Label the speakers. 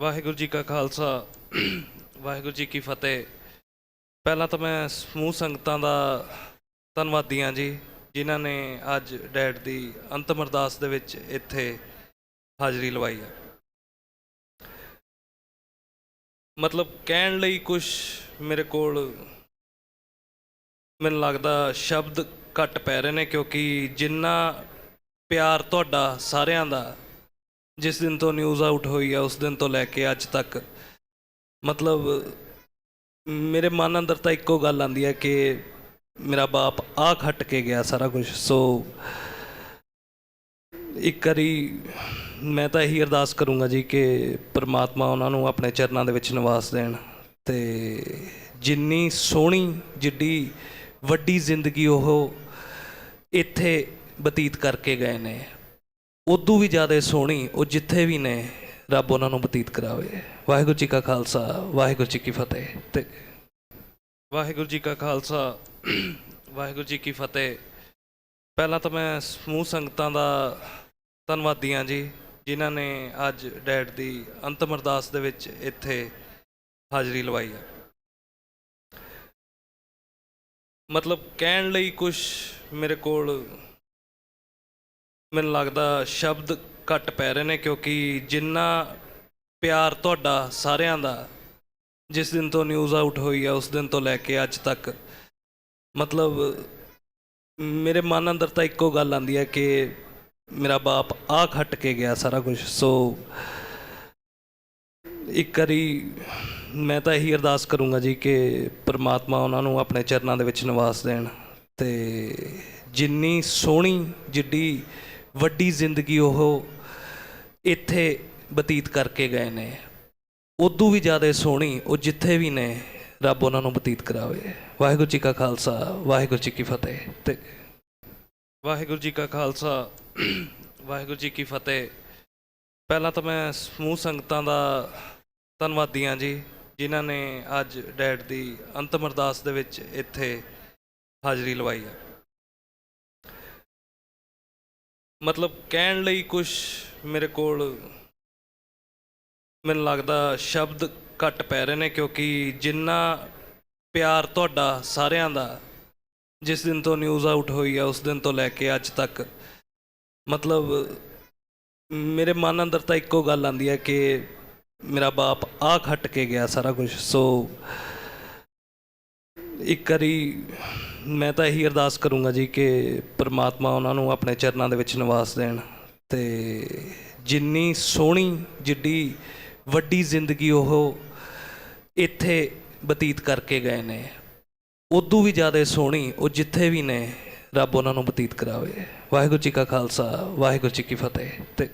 Speaker 1: ਵਾਹਿਗੁਰੂ ਜੀ ਕਾ ਖਾਲਸਾ, ਵਾਹਿਗੁਰੂ ਜੀ ਕੀ ਫਤਿਹ। ਪਹਿਲਾਂ ਤਾਂ ਮੈਂ ਸਮੂਹ ਸੰਗਤਾਂ ਦਾ ਧੰਨਵਾਦੀ ਹਾਂ ਜੀ, ਜਿਨ੍ਹਾਂ ਨੇ ਅੱਜ ਡੈਡ ਦੀ ਅੰਤਮ ਅਰਦਾਸ ਦੇ ਵਿੱਚ ਇੱਥੇ ਹਾਜ਼ਰੀ ਲਵਾਈ ਹੈ। ਮਤਲਬ ਕਹਿਣ ਲਈ ਕੁਝ ਮੇਰੇ ਕੋਲ ਮੈਨੂੰ ਲੱਗਦਾ ਸ਼ਬਦ ਘੱਟ ਪੈ ਰਹੇ ਨੇ, ਕਿਉਂਕਿ ਜਿੰਨਾ ਪਿਆਰ ਤੁਹਾਡਾ ਸਾਰਿਆਂ ਦਾ ਜਿਸ ਦਿਨ ਤੋਂ ਨਿਊਜ਼ ਆਊਟ ਹੋਈ ਆ, ਉਸ ਦਿਨ ਤੋਂ ਲੈ ਕੇ ਅੱਜ ਤੱਕ। ਮਤਲਬ, ਮੇਰੇ ਮਨ ਅੰਦਰ ਤਾਂ ਇੱਕੋ ਗੱਲ ਆਂਦੀ ਹੈ ਕਿ ਮੇਰਾ ਬਾਪ ਆ ਖੱਟ ਕੇ ਗਿਆ ਸਾਰਾ ਕੁਝ ਸੋ ਇੱਕ ਵਾਰੀ ਮੈਂ ਤਾਂ ਇਹੀ ਅਰਦਾਸ ਕਰੂੰਗਾ ਜੀ ਕਿ ਪ੍ਰਮਾਤਮਾ ਉਹਨਾਂ ਨੂੰ ਆਪਣੇ ਚਰਨਾਂ ਦੇ ਵਿੱਚ ਨਿਵਾਸ ਦੇਣ ਤੇ ਜਿੰਨੀ ਸੋਹਣੀ, ਜਿੱਡੀ ਵੱਡੀ ਜ਼ਿੰਦਗੀ ਉਹ ਇੱਥੇ ਬਤੀਤ ਕਰਕੇ ਗਏ ਨੇ। ਉਦੋਂ ਵੀ ਜ਼ਿਆਦਾ ਸੋਹਣੀ, ਉਹ ਜਿੱਥੇ ਵੀ ਨੇ, ਰੱਬ ਉਹਨਾਂ ਨੂੰ ਬਤੀਤ ਕਰਾਵੇ। ਵਾਹਿਗੁਰੂ ਜੀ ਕਾ ਖਾਲਸਾ, ਵਾਹਿਗੁਰੂ ਜੀ ਕੀ ਫਤਿਹ। ਤੇ ਵਾਹਿਗੁਰੂ ਜੀ ਕਾ ਖਾਲਸਾ, ਵਾਹਿਗੁਰੂ ਜੀ ਕੀ ਫਤਿਹ। ਪਹਿਲਾਂ ਤਾਂ ਮੈਂ ਸਮੂਹ ਸੰਗਤਾਂ ਦਾ ਧੰਨਵਾਦੀ ਹਾਂ ਜੀ, ਜਿਨ੍ਹਾਂ ਨੇ ਅੱਜ ਡੈਡ ਦੀ ਅੰਤਮ ਅਰਦਾਸ ਦੇ ਵਿੱਚ ਇੱਥੇ ਹਾਜ਼ਰੀ ਲਵਾਈ ਹੈ ਮਤਲਬ ਕਹਿਣ ਲਈ ਕੁਝ ਮੇਰੇ ਕੋਲ ਮੈਨੂੰ ਲੱਗਦਾ ਸ਼ਬਦ ਘੱਟ ਪੈ ਰਹੇ ਨੇ ਕਿਉਂਕਿ ਜਿੰਨਾ ਪਿਆਰ ਤੁਹਾਡਾ ਸਾਰਿਆਂ ਦਾ, ਜਿਸ ਦਿਨ ਤੋਂ ਨਿਊਜ਼ ਆਊਟ ਹੋਈ ਆ, ਉਸ ਦਿਨ ਤੋਂ ਲੈ ਕੇ ਅੱਜ ਤੱਕ, ਮਤਲਬ ਮੇਰੇ ਮਨ ਅੰਦਰ ਤਾਂ ਇੱਕੋ ਗੱਲ ਆਂਦੀ ਹੈ ਕਿ ਮੇਰਾ ਬਾਪ ਆ ਖੱਟ ਕੇ ਗਿਆ ਸਾਰਾ ਕੁਝ ਸੋ ਇੱਕ ਵਾਰੀ ਮੈਂ ਤਾਂ ਇਹੀ ਅਰਦਾਸ ਕਰੂੰਗਾ ਜੀ ਕਿ ਪ੍ਰਮਾਤਮਾ ਉਹਨਾਂ ਨੂੰ ਆਪਣੇ ਚਰਨਾਂ ਦੇ ਵਿੱਚ ਨਿਵਾਸ ਦੇਣ ਤੇ ਜਿੰਨੀ ਸੋਹਣੀ, ਜਿੱਡੀ ਵੱਡੀ ਜ਼ਿੰਦਗੀ ਉਹ ਇੱਥੇ ਬਤੀਤ ਕਰਕੇ ਗਏ ਨੇ। ਉਦੋਂ ਵੀ ਜ਼ਿਆਦਾ ਸੋਹਣੀ, ਉਹ ਜਿੱਥੇ ਵੀ ਨੇ, ਰੱਬ ਉਹਨਾਂ ਨੂੰ ਬਤੀਤ ਕਰਾਵੇ। ਵਾਹਿਗੁਰੂ ਜੀ ਕਾ ਖਾਲਸਾ, ਵਾਹਿਗੁਰੂ ਜੀ ਕੀ ਫਤਿਹ। ਤੇ ਵਾਹਿਗੁਰੂ ਜੀ ਕਾ ਖਾਲਸਾ, ਵਾਹਿਗੁਰੂ ਜੀ ਕੀ ਫਤਿਹ। ਪਹਿਲਾਂ ਤਾਂ ਮੈਂ ਸਮੂਹ ਸੰਗਤਾਂ ਦਾ ਧੰਨਵਾਦੀ ਹਾਂ ਜੀ, ਜਿਨ੍ਹਾਂ ਨੇ ਅੱਜ ਡੈਡ ਦੀ ਅੰਤਮ ਅਰਦਾਸ ਦੇ ਵਿੱਚ ਇੱਥੇ ਹਾਜ਼ਰੀ ਲਵਾਈ ਹੈ ਮਤਲਬ ਕਹਿਣ ਲਈ ਕੁਝ ਮੇਰੇ ਕੋਲ ਮੈਨੂੰ ਲੱਗਦਾ ਸ਼ਬਦ ਘੱਟ ਪੈ ਰਹੇ ਨੇ, ਕਿਉਂਕਿ ਜਿੰਨਾ ਪਿਆਰ ਤੁਹਾਡਾ ਸਾਰਿਆਂ ਦਾ, ਜਿਸ ਦਿਨ ਤੋਂ ਨਿਊਜ਼ ਆਊਟ ਹੋਈ ਆ, ਉਸ ਦਿਨ ਤੋਂ ਲੈ ਕੇ ਅੱਜ ਤੱਕ, ਮਤਲਬ ਮੇਰੇ ਮਨ ਅੰਦਰ ਤਾਂ ਇੱਕੋ ਗੱਲ ਆਂਦੀ ਹੈ ਕਿ ਮੇਰਾ ਬਾਪ ਆ ਖੱਟ ਕੇ ਗਿਆ ਸਾਰਾ ਕੁਝ ਸੋ ਇੱਕ ਵਾਰੀ ਮੈਂ ਤਾਂ ਇਹੀ ਅਰਦਾਸ ਕਰੂੰਗਾ ਜੀ ਕਿ ਪ੍ਰਮਾਤਮਾ ਉਹਨਾਂ ਨੂੰ ਆਪਣੇ ਚਰਨਾਂ ਦੇ ਵਿੱਚ ਨਿਵਾਸ ਦੇਣ ਤੇ ਜਿੰਨੀ ਸੋਹਣੀ, ਜਿੱਡੀ ਵੱਡੀ ਜ਼ਿੰਦਗੀ ਉਹ ਇੱਥੇ ਬਤੀਤ ਕਰਕੇ ਗਏ ਨੇ, ਉਦੋਂ ਵੀ ਜ਼ਿਆਦਾ ਸੋਹਣੀ, ਉਹ ਜਿੱਥੇ ਵੀ ਨੇ, ਰੱਬ ਉਹਨਾਂ ਨੂੰ ਬਤੀਤ ਕਰਾਵੇ। ਵਾਹਿਗੁਰੂ ਜੀ ਕਾ ਖਾਲਸਾ, ਵਾਹਿਗੁਰੂ ਜੀ ਕੀ ਫਤਿਹ। ਤੇ